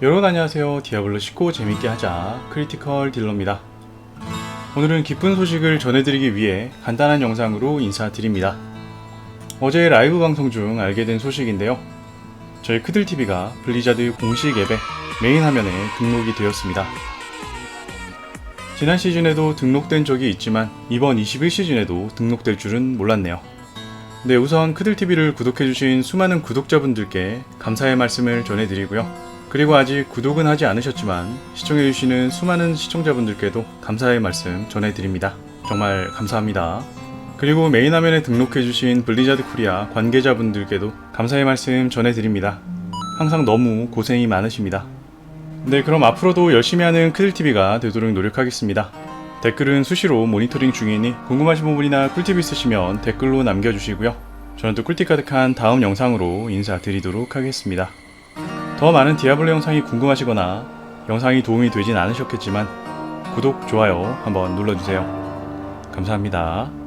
여러분 안녕하세요. 디아블로 쉽고 재밌게 하자 크리티컬 딜러입니다. 오늘은 기쁜 소식을 전해드리기 위해 간단한 영상으로 인사드립니다. 어제 라이브 방송 중 알게 된 소식인데요. 저희 크들TV가 블리자드 공식 앱에 메인 화면에 등록이 되었습니다. 지난 시즌에도 등록된 적이 있지만 이번 21시즌에도 등록될 줄은 몰랐네요. 네, 우선 크들TV를 구독해주신 수많은 구독자분들께 감사의 말씀을 전해드리고요. 그리고 아직 구독은 하지 않으셨지만 시청해주시는 수많은 시청자분들께도 감사의 말씀 전해드립니다. 정말 감사합니다. 그리고 메인 화면에 등록해주신 블리자드 코리아 관계자분들께도 감사의 말씀 전해드립니다. 항상 너무 고생이 많으십니다. 네, 그럼 앞으로도 열심히 하는 크들TV가 되도록 노력하겠습니다. 댓글은 수시로 모니터링 중이니 궁금하신 부분이나 꿀팁 있으시면 댓글로 남겨주시고요. 저는 또 꿀팁 가득한 다음 영상으로 인사드리도록 하겠습니다. 더 많은 디아블로 영상이 궁금하시거나 영상이 도움이 되진 않으셨겠지만 구독, 좋아요 한번 눌러주세요. 감사합니다.